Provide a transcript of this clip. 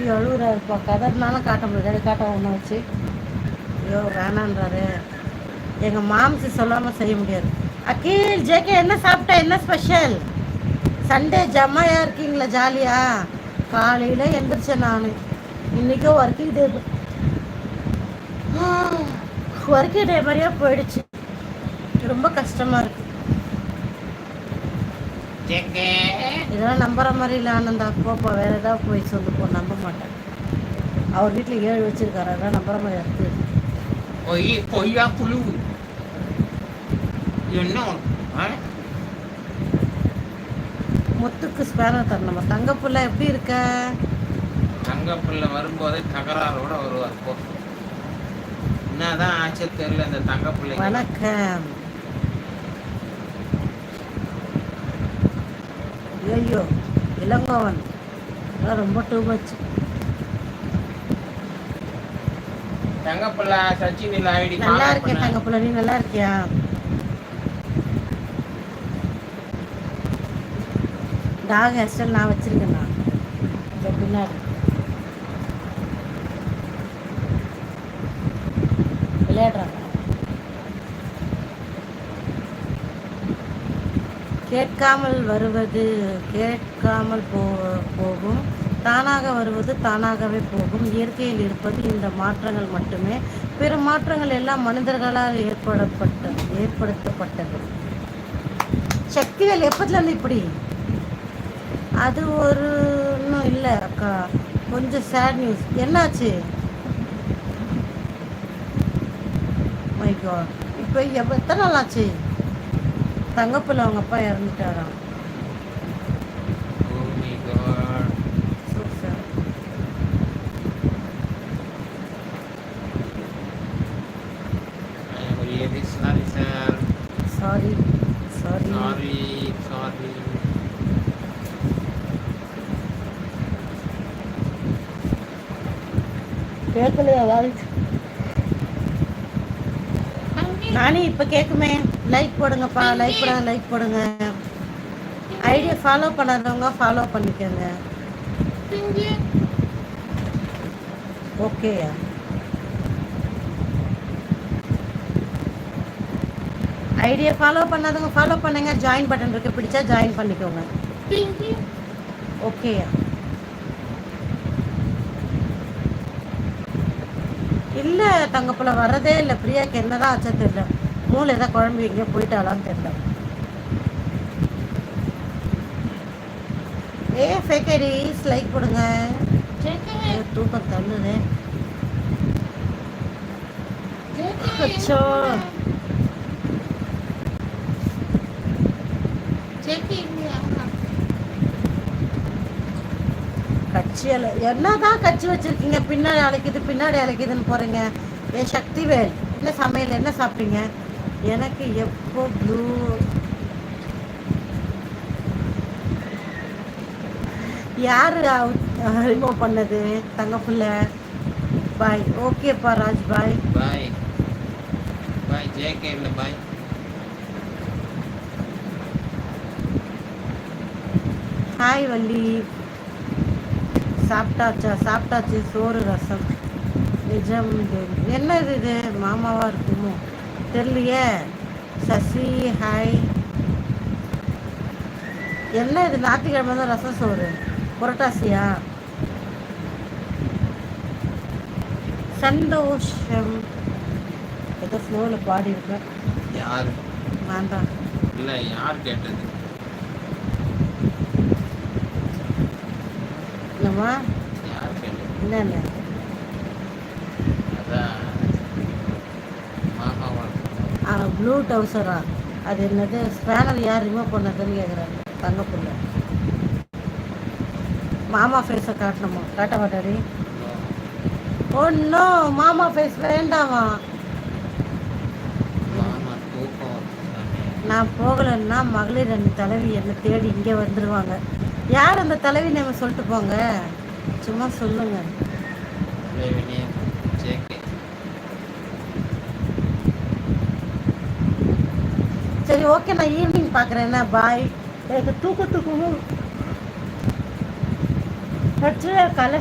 ஐயோ அழுகுறாருப்பா கதறினாலும் காட்ட முடியாது காட்ட ஒன்று வச்சு ஐயோ வேணான்றாரு. எங்கள் மாம்சி சொல்லாமல் செய்ய முடியாது. அக்கீல் ஜேகே என்ன சாப்பிட்டா? என்ன ஸ்பெஷல் சண்டே ஜம்மையாக இருக்கீங்களா ஜாலியாக காலையில் எந்திரிச்சேன் நான். இன்றைக்கும் ஒர்க்கிங் டே ஒர்க்கிங் டே மாதிரியே போயிடுச்சு. ரொம்ப கஷ்டமாக இருக்குது இதெல்லாம் நம்புற மாதிரி இல்லை ஆனந்தா போப்பா வேற ஏதாவது போய் சொல்லு போ நம்ப மாட்டேன். அவர் வீட்டில் ஏழு வச்சிருக்காரு அதெல்லாம் நம்புற மாதிரி இருக்கு பொய் பொய்யா புழு. என்ன? முத்துக்கு ஸ்பேனர் தரணுமா. தங்கப்புள்ள எப்படி இருக்க? தங்க பிள்ளை வரும்போதே தகராறோட வருவார். போ. என்னதான் ஆச்சு தெரியல இந்த தங்க பிள்ளைங்க வணக்கம். ஐயோ இளங்கோவன். ரொம்ப டூ மச் தங்க பிள்ளை சச்சின் இல்ல ஐடி நல்லா இருக்கேன் தங்கப்புள்ள நீ நல்லா இருக்கியா? டாக் ஹேர் ஸ்டைல் நான் வச்சிருக்கேன் நான். பின்னாடி. விளையாடுறாங்க. கேட்காமல் வருவது கேட்காமல் போ போகும். தானாக வருவது தானாகவே போகும். இயற்கையில் இருப்பது இந்த மாற்றங்கள் மட்டுமே. பிற மாற்றங்கள் எல்லாம் மனிதர்களால் ஏற்படப்பட்ட ஏற்படுத்தப்பட்டது. சக்திகள் எப்பத்துலேருந்து இப்படி? அது ஒரு இன்னும் இல்லை அக்கா. கொஞ்சம் சேட் நியூஸ் என்னாச்சு? மைக்கோ இப்போ எப்போ எத்தனை நாள் ஆச்சு? தங்கப்பில் அவங்க அப்பா இறந்துட்டாராம் Oh. Sorry sorry Sorry, sorry. கேட்கலையா வாய்ஸ் நானே இப்போ கேட்குமே லைக் போடுங்கப்பா லைக் போடுங்க லைக் போடுங்க. ஐடியா ஃபாலோ பண்ணாதவங்க ஃபாலோ பண்ணிக்கோங்க. ஓகே ஐடியா ஃபாலோ பண்ணாதவங்க ஃபாலோ பண்ணுங்க. ஜாயின் பட்டன் இருக்கு. பிடிச்சா ஜாயின் பண்ணிக்கோங்க. ஓகே இல்லை தங்கப்புல வரதே இல்லை. பிரியாக்கு என்னதான் ஆச்சா தெரியல. மூளை ஏதாவது குழம்பு எங்கேயோ போயிட்டாலான்னு தெரியல. ஏ ஃபேக் ஐடிஸ் லைக் போடுங்க. ஐயோ, தூக்கம் தள்ளுதே. அச்சோ. கட்சி அல என்னதான் கட்சி வச்சிருக்கீங்க? பின்னாடி அழைக்குது பின்னாடி அழைக்குதுன்னு போறீங்க. ஏன் சக்திவேல் என்ன சமையல் என்ன சாப்பிட்டீங்க? எனக்கு எப்போ ப்ளூ யாரு ரிமூவ் பண்ணது? தங்க புள்ள. பாய். ஓகேப்பா Raj. Bye. Bye. Bye, JK இல்ல bye. ஹாய் வள்ளி. சாப்பிட்டாச்சா? சாப்பிட்டாச்சு சோறு ரசம். நிஜம். என்னது இது? மாமாவா இருக்குமோ? தெரியலையே. சசி ஹாய் என்ன இது? ஞாயிற்றுக்கிழமை தான் ரசம் சோறு. புரட்டாசியா? சந்தோஷம். ஏதோ ஸ்லோவில் பாடி இருக்கேன் யாரு? வேண்டாம் இல்ல யார் கேட்டது? இல்லைம்மா என்னென்ன? ப்ளூ டவுசரா அது என்னது? ஸ்பேனர் யார் ரிமூவ் பண்ணதுன்னு கேட்குறாரு தங்கப்புள்ள மாமா ஃபேஸை காட்டணுமா? காட்ட மாட்டாடி. ஒன்றும் மாமா ஃபேஸ் வேண்டாமா. நான் போகலைன்னா மகளிர் அணி தலைவி என்னை தேடி இங்கே வந்துடுவாங்க யார் அந்த தலைவி நம்ம சொல்லிட்டு போங்க? சும்மா சொல்லுங்க. சரி ஓகே நான் ஈவினிங் பார்க்குறேன். என்ன பாய் எனக்கு தூக்க தூக்கமும் கலை